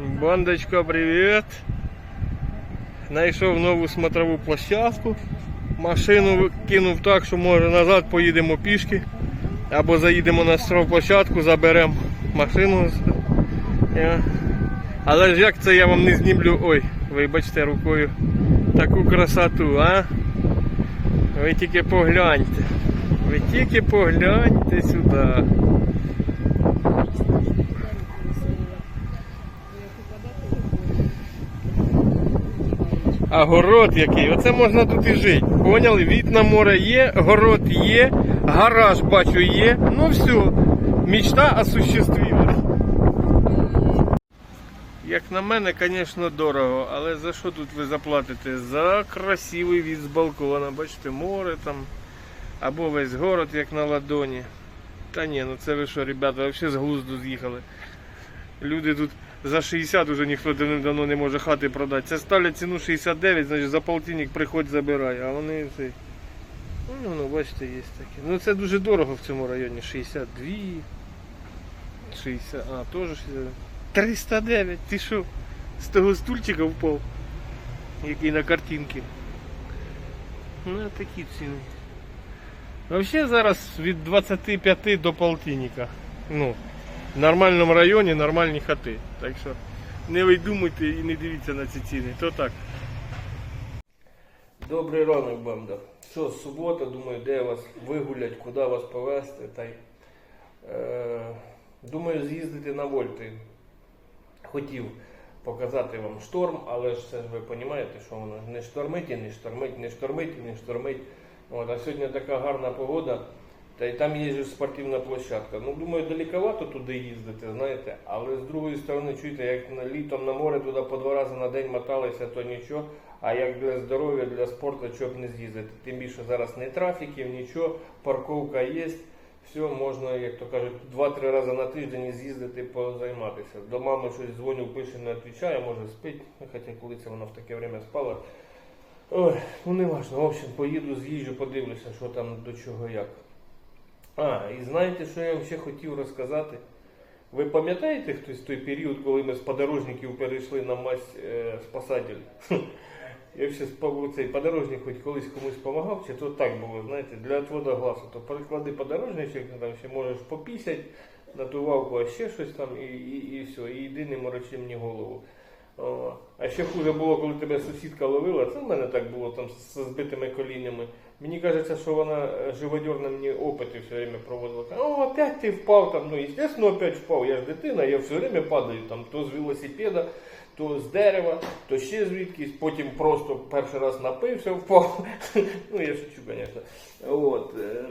Бандочка, привіт. Знайшов нову смотрову площадку. Машину кинув так, що може назад поїдемо пішки. Або заїдемо на стройплощадку, заберемо машину. Е, Але ж як це я вам не знімлю. Ой, вибачте рукою. Таку красоту, а? Ви тільки погляньте. Ви тільки погляньте сюди. А город який? Оце можна тут і жити. Поняли? Від на море є, город є, гараж бачу є. Ну все, мечта осуществилась. Як на мене, звісно, дорого, але за що тут ви заплатите? За красивий від з балкона. Бачите, море там, або весь город, як на ладоні. Та ні, ну це ви що, ребята, взагалі з глузду з'їхали. Люди тут за 60 уже ніхто давно не може хати продати. Це ставлять ціну 69, значить за полтинник приходь забирай, а вони цей. Ну, ну, бачите, є такі. Ну це дуже дорого в цьому районі. 62. 60. А, теж 60. 309. Ти що? З того стульчика впав. Який на картинці. Ну, такі ціни. Взагалі зараз від 25 до полтинника. Ну, нормальному районі нормальні хати. Так що не видумуйте і не дивіться на ці ціни. То так. Добрий ранок, банда. Що, субота, думаю, де вас вигулять, куди вас повезти. Та й, е, думаю, з'їздити на вольти. Хотів показати вам шторм, але ж це ж ви розумієте, що воно не штормить і не штормить, не штормить і не штормить. От, а сьогодні така гарна погода. Та й там є ж спортивна площадка. Ну, думаю, далековато туди їздити, знаєте. Але з другої сторони, чуєте, як на літом на море туди по два рази на день моталися, то нічого. А як для здоров'я, для спорту, щоб не з'їздити. Тим більше зараз не трафіків, нічого, парковка є. Все, можна, як то кажуть, два-три рази на тиждень з'їздити позайматися. До мами щось дзвоню, пише, не відповідає, може спить. Хоча коли це вона в таке время спала. Ой, ну не важно. В общем, поїду, з'їжджу, подивлюся, що там до чого як. А, і знаєте, що я вам ще хотів розказати? Ви пам'ятаєте хтось той період, коли ми з подорожників перейшли на мазь е, спасатель? Я ще цей подорожник хоч колись комусь допомагав, чи то так було, знаєте, для отвода глазу. То переклади подорожничок, там ще можеш попісять на ту вавку, а ще щось там, і, і, і все, і йди не морочи мені голову. О, а ще хуже було, коли тебе сусідка ловила, це в мене так було там з збитими коліннями. Мені кажеться, що вона е, живодерна мені опити все время проводила. О, опять ти впав там. Ну, естественно, опять впав. Я ж дитина, я все время падаю там то з велосипеда, то з дерева, то ще звідкись, потім просто перший раз напився, впав. ну, я шучу, звісно. От. е,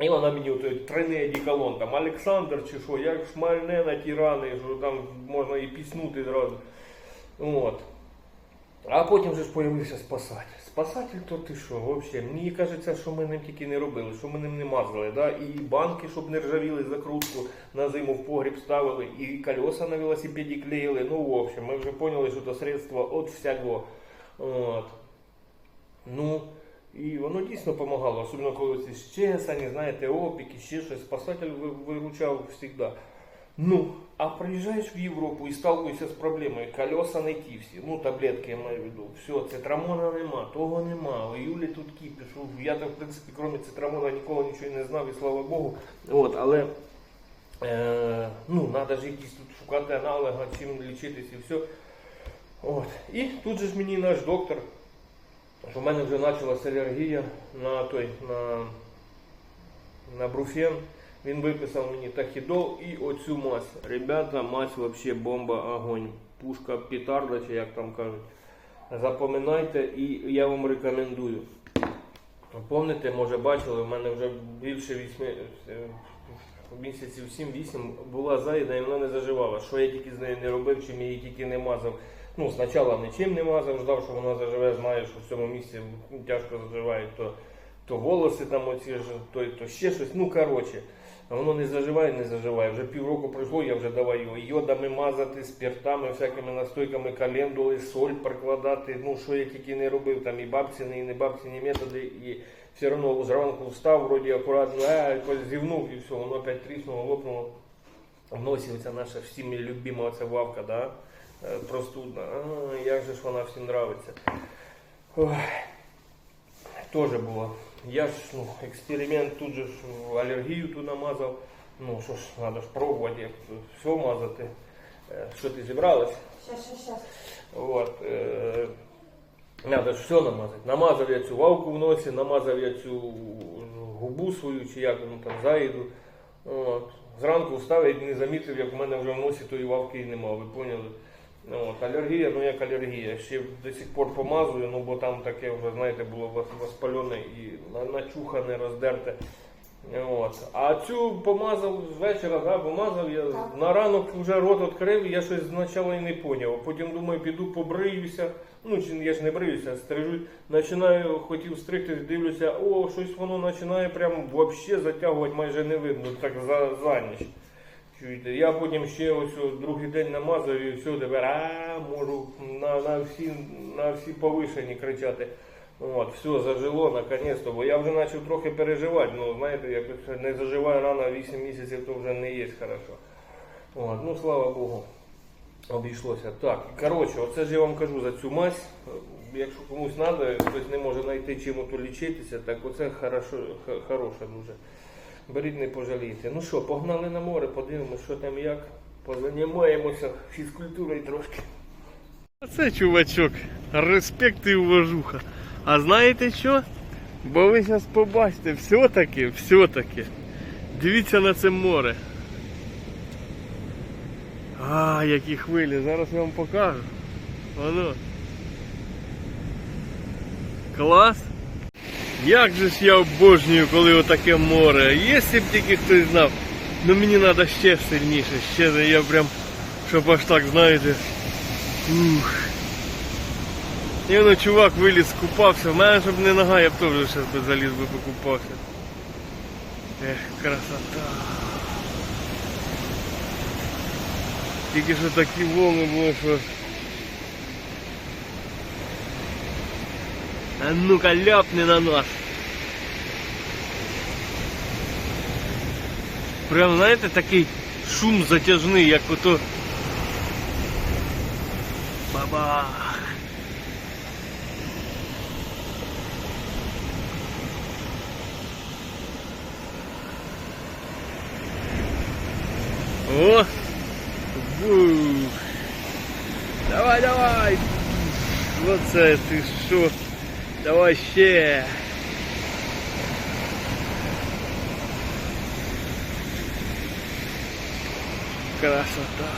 і вона мені той тройний там Олександр чи що, як шмальне на ті рани, що там можна і піснути зразу. От. А потім вже ж появився спасатель. Спасатель то ти що, взагалі? Мені кажеться, що ми ним тільки не робили, що ми ним не мазали. Да? І банки, щоб не ржавіли закрутку на зиму в погріб ставили, і колеса на велосипеді клеїли. Ну, в общем, ми вже поняли, що це средство від всього. От. Ну, і воно дійсно допомагало, особливо коли ці щесані, знаєте, опіки, ще щось. Спасатель виручав завжди. Ну, а приїжджаєш в Європу і сталкуєшся з проблемою. Колеса не ті всі, ну таблетки я маю в виду. Все, цитрамона нема, того нема. У Юлі тут кіпіш. Я так, в принципі, крім цитрамона ніколи нічого не знав, і слава Богу. От, але е, ну, треба ж якісь тут шукати аналога, чим лічитись і все. От. І тут же ж мені наш доктор, що в мене вже почалася алергія на той, на, на бруфен. Він виписав мені тахідол і оцю мазь. Ребята, мазь вообще бомба, огонь. Пушка петарда, чи як там кажуть. Запоминайте і я вам рекомендую. Помните, може бачили, в мене вже більше 8 місяців 7-8 була заїда і вона не заживала. Що я тільки з нею не робив, чим її тільки не мазав. Ну, спочатку нічим не мазав, ждав, що вона заживе, знаю, що в цьому місці тяжко заживає, то, то волоси там оці то, то ще щось. Ну, коротше. А воно не заживає, не заживає. Вже півроку пройшло, я вже давай його йодами мазати, спиртами, всякими настойками, календули, соль прикладати. Ну, що я тільки не робив, там і бабціні, і не бабціні методи, і все одно зранку встав, вроді акуратно, а, якось зівнув і все, воно опять тріснуло, лопнуло. в носі оця наша всіми любима оця вавка, да? е, простудна. А, як же ж вона всім нравиться. Ой. Тоже було. Я ж ну, експеримент тут же ж алергію ту намазав. Ну що ж, треба ж пробувати, як все мазати. Е, Що ти зібралась? Щас, щас, щас. От, е, надо ж все намазати. Намазав я цю вавку в носі, намазав я цю губу свою, чи як воно там заїду. От. Зранку встав і не замітив, як в мене вже в носі тої вавки і нема, ви поняли? Ну, От, алергія, ну як алергія. Ще до сих пор помазую, ну бо там таке вже, знаєте, було вос- воспалене і начухане, роздерте. От. А цю помазав з вечора, да, помазав я Так. на ранок вже рот відкрив, я щось спочатку і не зрозумів. Потім думаю, піду побриюся. Ну, чи я ж не бриюся, стрижусь. Починаю, хотів стригтись, дивлюся, о, щось воно починає прям вообще затягувати, майже не видно, так за, за ніч. Чуєте? Я потім ще ось другий день намазав і все, тепер а, можу на, на, всі, на всі повишені кричати. От, все, зажило наконець-то, бо я вже почав трохи переживати. Ну, знаєте, як не заживає рана 8 місяців, то вже не є хорошо. От, ну, слава Богу, обійшлося. Так, коротше, оце ж я вам кажу за цю мазь. Якщо комусь треба, хтось не може знайти чим то лічитися, так оце хорошо, х- хороше дуже. Беріть, не пожалійте. Ну що, погнали на море, подивимось, що там як. Позанімаємося фізкультурою трошки. Оце чувачок, респект і уважуха. А знаєте що? Бо ви зараз побачите, все-таки, все-таки. Дивіться на це море. А, які хвилі, зараз я вам покажу. Воно. Клас. Як же ж я обожнюю, коли отаке море. Якщо б тільки хтось знав. Ну мені треба ще сильніше, ще я прям, щоб аж так, знаєте. Ух. І воно чувак виліз, купався. В мене щоб не нога, я б теж зараз би заліз би покупався. Ех, красота. Тільки що такі волни були, що. А ну-ка ляпни на нас. Прям, знаєте, такий шум затяжний, як ото. Бабах. О! Бух. Давай, давай! Оце ти що? Давай ще! Красота!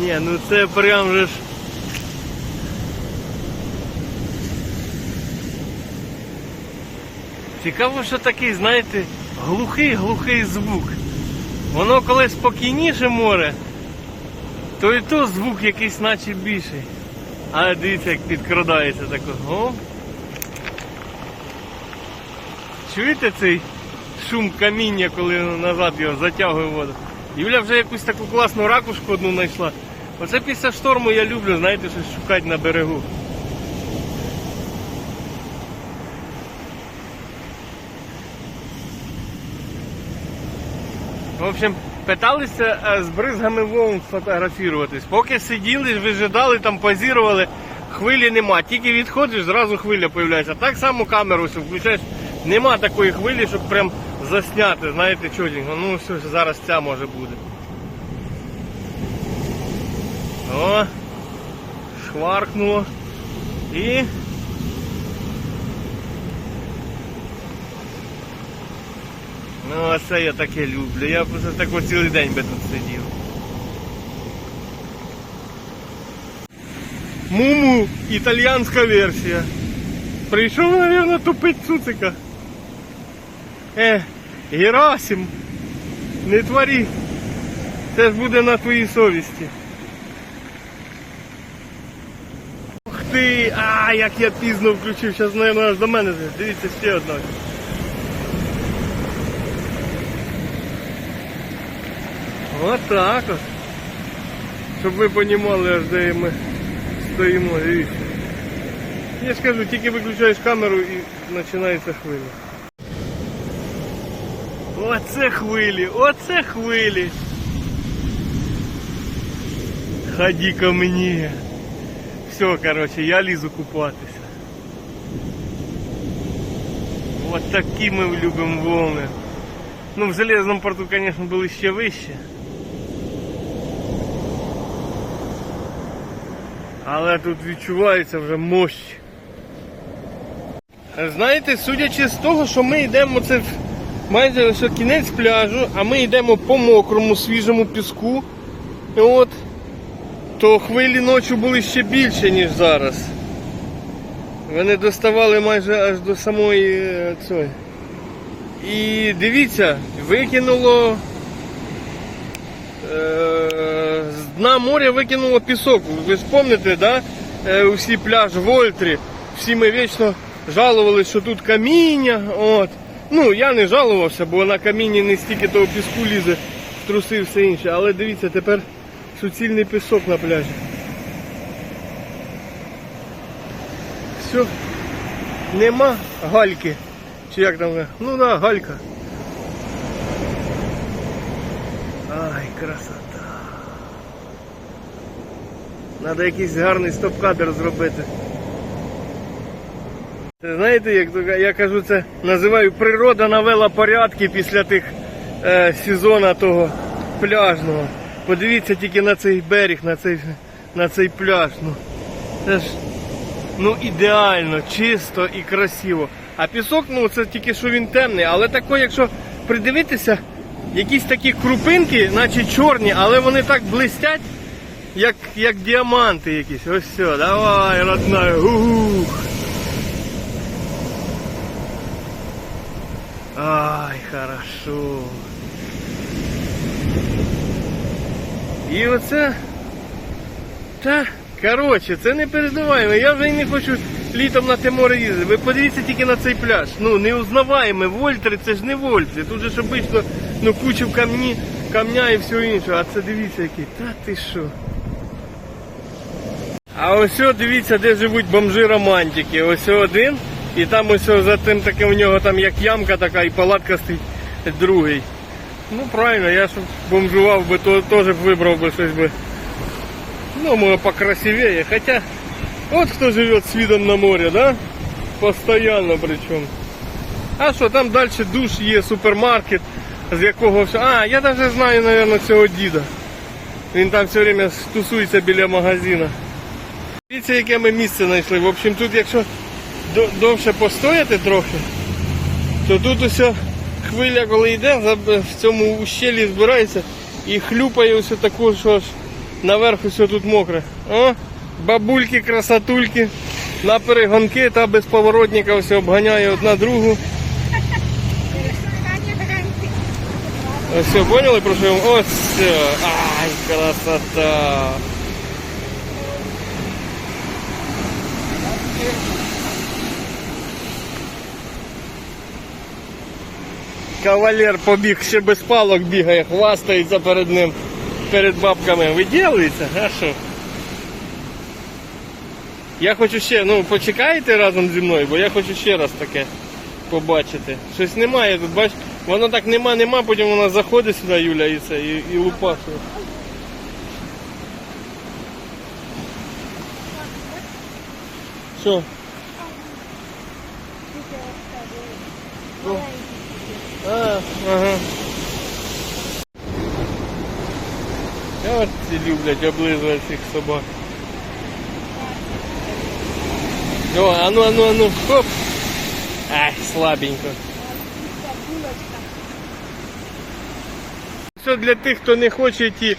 Ні, ну це прям же ж. Цікаво, що такий, знаєте, глухий-глухий звук. Воно коли спокійніше море, то і то звук якийсь наче більший. А дивіться, як підкрадається тако. О. Чуєте цей шум каміння, коли назад його затягує воду? Юля вже якусь таку класну ракушку одну знайшла. Оце після шторму я люблю, знаєте, щось шукати на берегу. В общем, питалися е, з бризгами волн сфотографуватись. Поки сиділи, вижидали, там позірували, хвилі нема. Тільки відходиш, зразу хвиля з'являється. Так само камеру включаєш, нема такої хвилі, щоб прям засняти, знаєте, чотенько. Ну все, зараз ця може буде. О, шваркнуло. І. Ну, а це я таке люблю. Я просто так от цілий день би тут сидів. Муму, італіянська версія. Прийшов, мабуть, тупить цуцика. Е, Герасим, не твори. Це ж буде на твоїй совісті. Ух ти! А, як я пізно включив, зараз, мабуть, аж до мене. Дивіться, ще одна. От так от. Щоб ви розуміли, аж де ми стоїмо, дивіться. Я ж кажу, тільки виключаєш камеру і починається хвиля. Оце хвилі, оце хвилі. Ході ко мені. Все, короче, я лізу купатися. От такі ми любимо волни. Ну, в железному порту, звісно, були ще вище. Але тут відчувається вже мощь. Знаєте, судячи з того, що ми йдемо це майже лише кінець пляжу, а ми йдемо по мокрому, свіжому піску. І от, то хвилі ночі були ще більше, ніж зараз. Вони доставали майже аж до самої е, цієї. І дивіться, викинуло. е, дна моря викинуло пісок. Ви ж пам'ятаєте, да? Усі пляж в Ольтрі. Всі ми вічно жалувалися, що тут каміння. От. Ну, я не жалувався, бо на камінні не стільки того піску лізе, труси і все інше. Але дивіться, тепер суцільний пісок на пляжі. Все. Нема гальки. Чи як там? Ну да, галька. Ай, красота. Надо якийсь гарний стоп-кадр зробити. Знаєте, як я кажу, це називаю природа навела порядки після тих е, сезону того пляжного. Подивіться тільки на цей берег, на цей, на цей пляж. Ну, це ж ну, ідеально, чисто і красиво. А пісок, ну це тільки що він темний, але тако, якщо придивитися, якісь такі крупинки, наче чорні, але вони так блистять, як, як діаманти якісь. Ось все, давай, родная. Ух. Ай, хорошо. І оце. Та, коротше, це не передаваємо. Я вже не хочу літом на те море їздити. Ви подивіться тільки на цей пляж. Ну, неузнаваємо. Вольтри, це ж не вольтри. Тут же ж обично ну, кучу камні, камня і все інше. А це дивіться який. Та ти що? А ось дивіться, де живуть бомжи романтики. Ось один. І там ось за тим таке у нього там як ямка така і палатка стоїть другий. Ну правильно, я ж бомжував би, то теж б вибрав би щось би. Ну, може покрасивее. Хотя, вот кто живет с видом на море, да? Постоянно причем. А що, там далі душ є, супермаркет, з якого все. А, я навіть знаю, наверное, цього діда. Він там все время тусується біля магазина. Дивіться, яке ми місце знайшли. В общем, тут якщо довше постояти трохи, то тут усе хвиля, коли йде, в цьому ущелі збирається і хлюпає усе таку, що ж наверх усе тут мокре. О, бабульки, красотульки, на перегонки та без поворотника все обганяє одна другу. Ось все, поняли про що? Ось все. Ай, красота. Кавалер побіг, ще без палок бігає, хвастається перед ним, перед бабками. Виділується? А що? Я хочу ще, ну почекайте разом зі мною, бо я хочу ще раз таке побачити. Щось немає тут, бач, воно так нема, нема, потім вона заходить сюди, Юля, і це, і, і лупашує. Що? А, ага. От ці люблять облизувати цих собак. О, а ну, ану, ану, ану, хоп. Ай, слабенько. Це для тих, хто не хоче ті,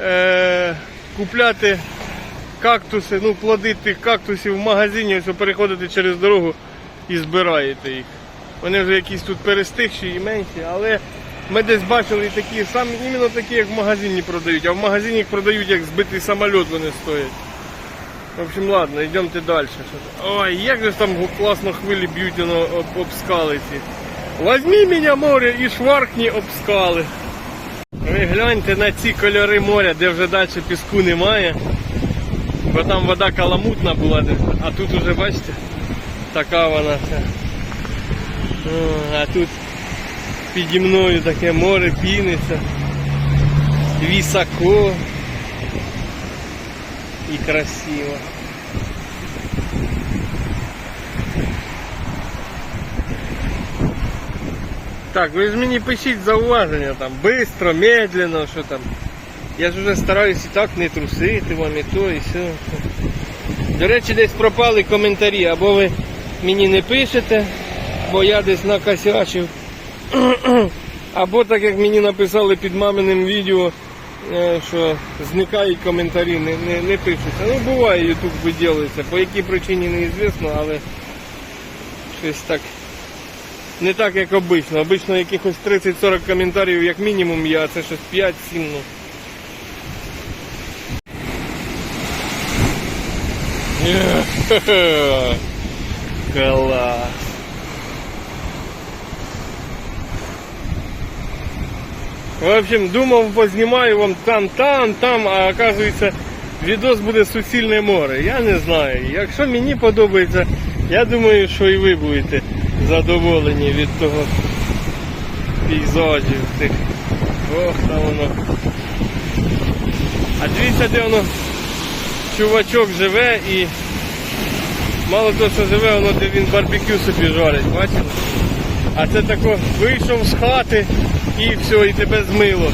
е, купляти кактуси, ну, плоди тих кактусів в магазині, ось переходите через дорогу і збираєте їх. Вони вже якісь тут перестигші і менші, але ми десь бачили такі, саме іменно такі, як в магазині продають, а в магазині їх продають як збитий самоліт вони стоять. В общем, ладно, йдемте далі. Ой, як же там класно хвилі б'ють об, об скали ці. Возьми мене море і шваркні об скали. Ви гляньте на ці кольори моря, де вже далі піску немає. Бо там вода каламутна була, а тут уже бачите, така вона вся. О, А тут піді мною таке море піниться. Високо і красиво. Так, ви ж мені пишіть зауваження там, бистро, медленно, що там. Я ж вже стараюсь і так не трусити вам і то, і все. До речі, десь пропали коментарі, або ви мені не пишете, бо я десь накосячив. Або так як мені написали під маминим відео, е, що зникають коментарі, не, не, не пишуться. Ну буває, YouTube виділиться. По якій причині неізвісно, але щось так. Не так, як обично. Обично якихось 30-40 коментарів як мінімум є, а це щось 5-7. Ну. Клас. В общем, думав, познімаю вам там, там, там, а оказується, відос буде суцільне море. Я не знаю. Якщо мені подобається, я думаю, що і ви будете задоволені від того пейзажів тих. Ох, там воно. А дивіться, де воно чувачок живе і мало того, що живе, воно де він барбекю собі жарить, бачите? А це тако вийшов з хати і все, і тебе змило.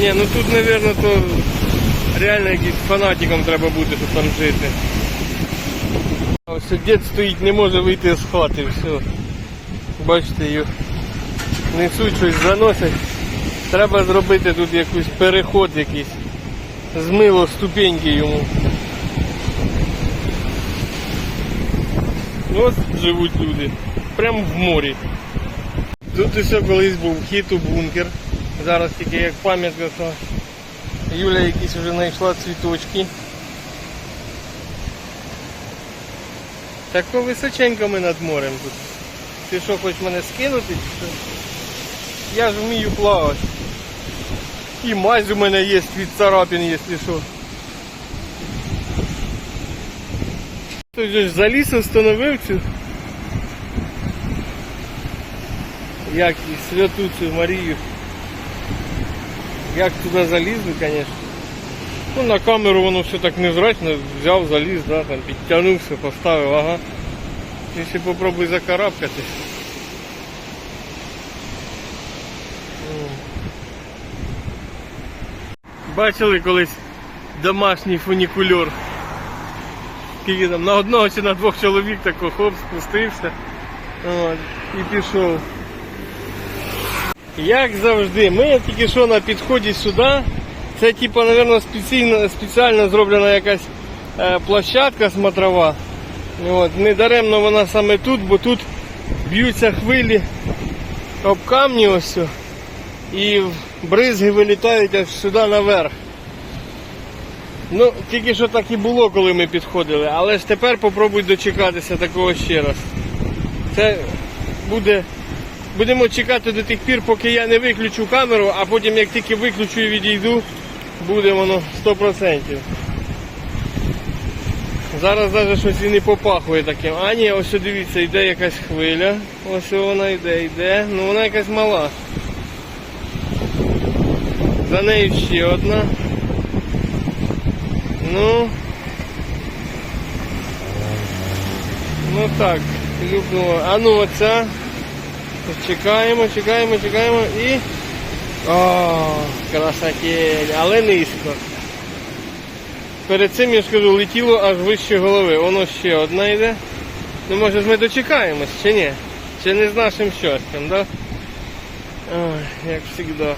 Ні, ну тут, мабуть, то реально якийсь фанатиком треба бути, щоб там жити. Ось дід стоїть, не може вийти з хати, все. Бачите, її несуть щось заносять. Треба зробити тут якийсь переход якийсь. Змило ступеньки йому. Ось живуть люди. Прямо в морі. Тут усе колись був хід у бункер. Зараз тільки як пам'ятка, що Юля якісь вже знайшла цвіточки. Так то височенько ми над морем тут. Ти що, хочеш мене скинути? Я ж вмію плавати. І мазь у мене є від царапин, якщо що. Ж заліз встановив цю. Як і святу цю Марію. Як туди залізли, звісно. Ну на камеру воно все так незрачно, взяв, заліз, да, там підтягнувся, поставив, ага. Ще попробуй закарабкатись. Бачили колись домашній фунікульор. Скільки там на одного чи на двох чоловік тако хоп, спустився от, і пішов. Як завжди, ми тільки що на підході сюди. Це типу, мабуть, спеціально, спеціально зроблена якась е, площадка смотрова. От, не даремно вона саме тут, бо тут б'ються хвилі об камні ось. І бризги вилітають аж сюди наверх. Ну, тільки що так і було, коли ми підходили, але ж тепер попробуй дочекатися такого ще раз. Це буде. Будемо чекати до тих пір, поки я не виключу камеру, а потім як тільки виключу і відійду, буде воно 100%. Зараз навіть щось і не попахує таким. А ні, ось дивіться, йде якась хвиля. Ось вона йде, йде. Ну вона якась мала. За нею ще одна. Ну. Ну так, люблю. А ну оця. Чекаємо, чекаємо, чекаємо і. О, красотень, але низько. Перед цим я ж кажу, летіло аж вище голови. Воно ще одна йде. Ну може ми дочекаємось чи ні? Чи не з нашим щастям, да? Ой, як завжди.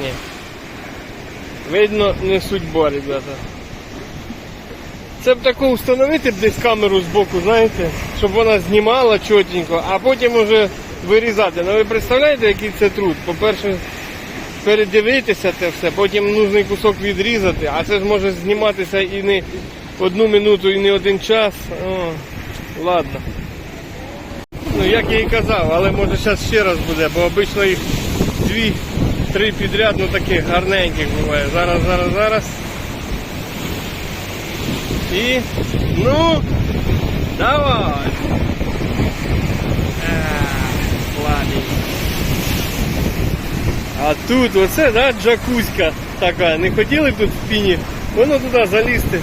Ні. Видно, не судьба, ребята. Це б таку встановити б десь камеру з боку, знаєте, щоб вона знімала чотенько, а потім вже вирізати. Ну ви представляєте, який це труд? По-перше, передивитися це все, потім нужний кусок відрізати, а це ж може зніматися і не одну минуту, і не один час. О, ладно. Ну як я і казав, але може зараз ще раз буде, бо обично їх дві, три підряд, ну таких гарненьких буває. Зараз, зараз, зараз. І Ну, давай. А, ладно. А тут оце, да, джакузька така. Не хотіли б тут в піні, воно туди залізти.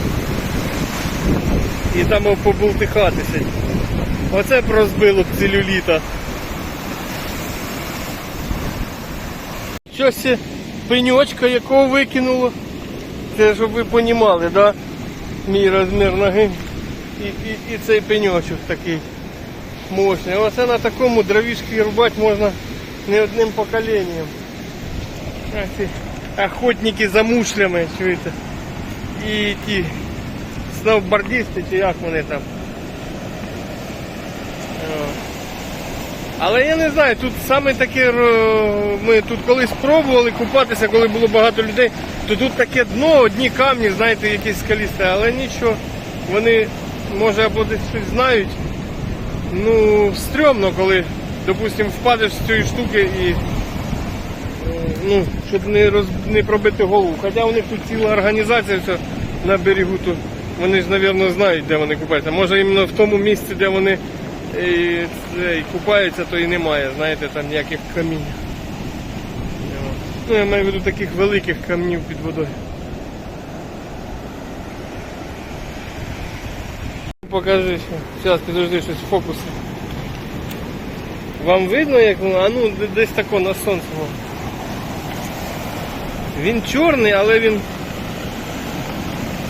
І там побултихатися. Оце б розбило б целюліта. Щось це пеньочка, якого викинуло. Це щоб ви понімали, да? Мій розмір ноги. І, і, і цей пеньочок такий мощний. Оце на такому дровішки рубати можна не одним поколінням. Охотники за мушлями, чуєте. І ті сноубордисти, чи як вони там. Але я не знаю, тут саме таке, ми тут колись пробували купатися, коли було багато людей, то тут таке дно, одні камні, знаєте, якісь скалісті, але нічого. Вони, може, або десь щось знають. Ну, стрьомно, коли, допустимо, впадеш з цієї штуки і е, ну, щоб не, роз, не пробити голову. Хоча у них тут ціла організація все на берегу, то вони ж, мабуть, знають, де вони купаються. Може іменно в тому місці, де вони це, і купаються, то і немає, знаєте, там ніяких камінь. Ну, я маю в виду таких великих камнів під водою. Покажи ще. Зараз підожди щось фокуси. Вам видно, як воно? А ну десь тако на сонце. Він чорний, але він.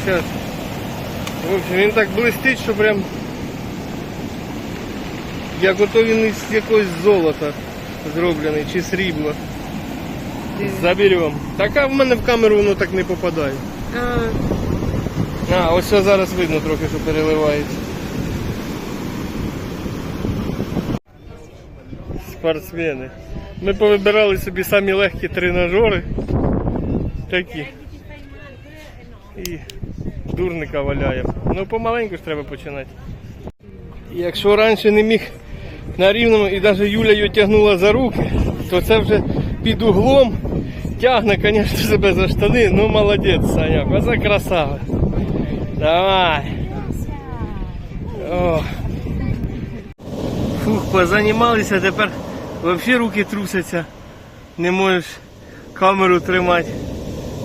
Зараз. В общем, він так блистить, що прям. Як ото він із якогось золота зроблений чи срібла. Заберемо. Так а в мене в камеру воно так не попадає. А, А, ось зараз видно трохи, що переливається. Спортсмени. Ми повибирали собі самі легкі тренажери. Такі. І дурника валяємо. Ну помаленьку ж треба починати. Якщо раніше не міг на рівному і навіть Юля його тягнула за руки, то це вже під углом тягне, звісно, себе за штани. Ну молодець, Саняк, оце красава. Давай. Фух, позанімалися, тепер взагалі руки трусяться. Не можеш камеру тримати.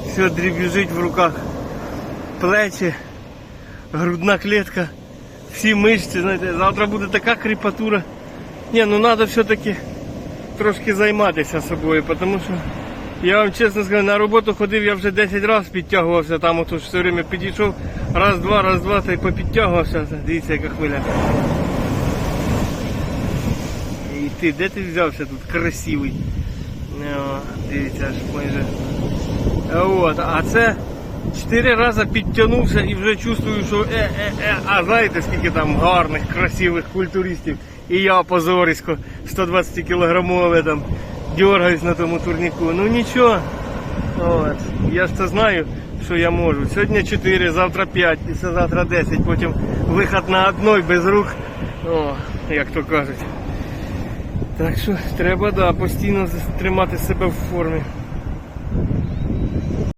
Все дрібіжить в руках. Плечі, грудна клітка, всі мишці, знаєте, завтра буде така кріпатура. Ні, ну треба все-таки трошки займатися собою, тому що я вам чесно скажу, на роботу ходив, я вже 10 разів підтягувався, там ото ж все время підійшов, раз, два, раз, два, та й попідтягувався. Дивіться, яка хвиля. І ти, де ти взявся тут красивий? О, дивіться, аж майже. От, а це 4 рази підтягнувся і вже чувствую, що е, е, е, а знаєте, скільки там гарних, красивих культуристів. І я позорисько 120 кілограмове там дергаюсь на тому турніку. Ну нічого. От. Я ж це знаю, що я можу. Сьогодні 4, завтра 5, післязавтра 10, потім виход на одной без рук. О, як то кажуть. Так що треба да, постійно тримати себе в формі.